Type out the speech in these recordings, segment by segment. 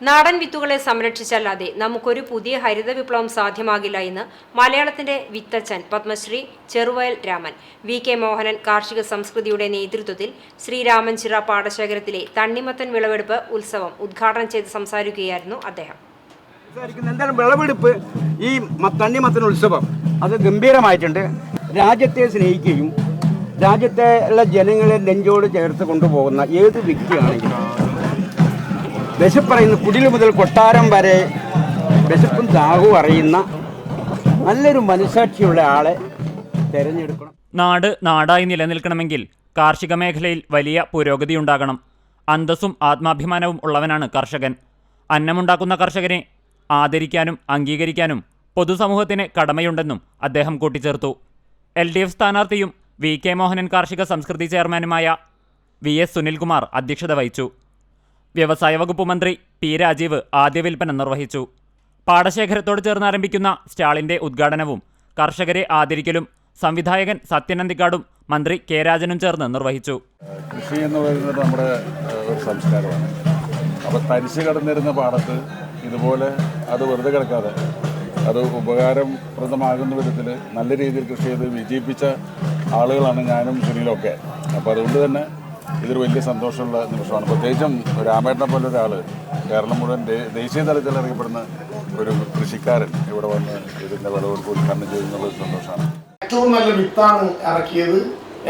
നാടൻ വിത്തുകളെ സംരക്ഷിച്ചല്ലാതെ നമുക്കൊരു പുതിയ ഹരിത വിപ്ലവം സാധ്യമാകില്ല എന്ന് മലയാളത്തിന്റെ വിത്തച്ഛൻ പത്മശ്രീ ചെറുവയൽ രാമൻ വി കെ മോഹനൻ കാർഷിക സംസ്കൃതിയുടെ നേതൃത്വത്തിൽ ശ്രീരാമൻചിറ പാടശേഖരത്തിലെ തണ്ണിമത്തൻ വിളവെടുപ്പ് ഉത്സവം ഉദ്ഘാടനം ചെയ്ത് സംസാരിക്കുകയായിരുന്നു അദ്ദേഹം. എന്തായാലും വിളവെടുപ്പ് ഈ തണ്ണിമത്തൻ ഉത്സവം അത് ഗംഭീരമായിട്ടുണ്ട്. രാജ്യത്തെ സ്നേഹിക്കുകയും രാജ്യത്തെ ഉള്ള ജനങ്ങളെ നെഞ്ചോട് ചേർത്ത് കൊണ്ടുപോകുന്ന ഏത് വ്യക്തിയാണെങ്കിലും വിശപ്പറിയുന്ന കുടിൽ മുതൽ കൊട്ടാരം വരെ വിശപ്പും ദാഹവും അറിയുന്ന നല്ലൊരു മനസാക്ഷിയുള്ള ആളെ തിരഞ്ഞെടുക്കണം. നാട് നാടായി നിലനിൽക്കണമെങ്കിൽ കാർഷിക മേഖലയിൽ വലിയ പുരോഗതി ഉണ്ടാകണം. അന്തസ്സും ആത്മാഭിമാനവും ഉള്ളവനാണ് കർഷകൻ. അന്നമുണ്ടാക്കുന്ന കർഷകനെ ആദരിക്കാനും അംഗീകരിക്കാനും പൊതുസമൂഹത്തിന് കടമയുണ്ടെന്നും അദ്ദേഹം കൂട്ടിച്ചേർത്തു. എൽ ഡി എഫ് സ്ഥാനാർത്ഥിയും വി കെ മോഹനൻ കാർഷിക സംസ്കൃതി ചെയർമാനുമായ വി എസ് സുനിൽകുമാർ അധ്യക്ഷത വഹിച്ചു. വ്യവസായ വകുപ്പ് മന്ത്രി പി രാജീവ് ആദ്യ വിൽപ്പന നിർവഹിച്ചു. പാടശേഖരത്തോട് ചേർന്ന് ആരംഭിക്കുന്ന സ്റ്റാളിന്റെ ഉദ്ഘാടനവും കർഷകരെ ആദരിക്കലും സംവിധായകൻ സത്യനന്ദിക്കാടും മന്ത്രി കെ രാജനും ചേർന്ന് നിർവഹിച്ചു. കൃഷി എന്ന് പറയുന്നത് നമ്മുടെ ഒരു സംസ്കാരമാണ്. അപ്പോൾ തരിശ് കിടന്നിരുന്ന പാടത്ത് ഇതുപോലെ അത് വെറുതെ കിടക്കാതെ അത് ഉപകാരപ്രദമാകുന്ന വിധത്തിൽ നല്ല രീതിയിൽ കൃഷി ചെയ്ത് വിജയിപ്പിച്ച ആളുകളാണ് ഞാനും സുനിലൊക്കെ അപ്പോൾ അതുകൊണ്ട് തന്നെ ഇതൊരു വലിയ സന്തോഷമുള്ള നിമിഷമാണ്. പ്രത്യേകിച്ചും രാമേട്ടനെ പോലെ ഒരാൾ കേരളം മുഴുവൻ ദേശീയ തലത്തിൽ അറിയപ്പെടുന്ന ഒരു കൃഷിക്കാരൻ ഇവിടെ വന്ന് ഇതിന്റെ വിളവെടുപ്പ് ഉദ്ഘാടനം ചെയ്യുന്നുള്ള സന്തോഷമാണ്. ഏറ്റവും നല്ല വിത്താണ് ഇറക്കിയത്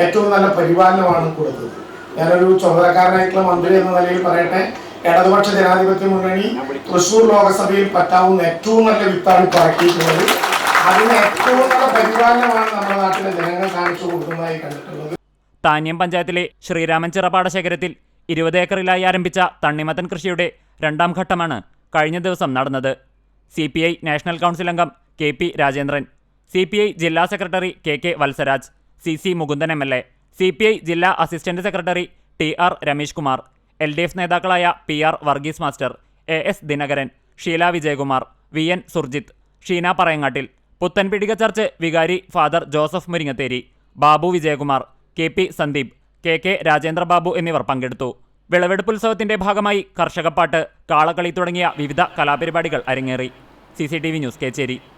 ഏറ്റവും നല്ല പരിപാലനമാണ് കൊടുത്തത്. ഞാനൊരു ചുമതലക്കാരനായിട്ടുള്ള മന്ത്രി എന്ന നിലയിൽ പറയട്ടെ ഇടതുപക്ഷ ജനാധിപത്യ മുന്നണി തൃശൂർ ലോകസഭയിൽ പറ്റാവുന്ന ഏറ്റവും നല്ല വിത്താണ് ഇപ്പോൾ ഇറക്കിയിട്ടുള്ളത്. അതിന് ഏറ്റവും നല്ല പരിപാലനമാണ് നമ്മുടെ നാട്ടിലെ ജനങ്ങൾ കാണിച്ചു കൊടുക്കുന്നതായി കണ്ടിട്ടുള്ളത്. താന്യം പഞ്ചായത്തിലെ ശ്രീരാമൻ പാടശേഖരത്തിൽ ഇരുപത് ഏക്കറിലായി ആരംഭിച്ച തണ്ണിമത്തൻ കൃഷിയുടെ രണ്ടാം ഘട്ടമാണ് കഴിഞ്ഞ ദിവസം നടന്നത്. C P I national council അംഗം K P Rajendran C P I ജില്ലാ secretary K K Valsaraj C C Mukundan M L A C P I ജില്ലാ assistant secretary T R Ramesh Kumar L D F നേതാക്കളായ P R Varghese master A S Dinakaran Sheela Vijayakumar V N Surjith Sheena Parayangattil Puthanpidika church വികാരി father Joseph Muringatheri Babu Vijayakumar K P Sandeep K K Rajendrababu എന്നിവർ പങ്കെടുത്തു. വിളവെടുപ്പ് ഉത്സവത്തിന്റെ ഭാഗമായി കർഷകപ്പാട്ട് കാളകളി തുടങ്ങിയ വിവിധ കലാപരിപാടികൾ അരങ്ങേറി. C news Kechery.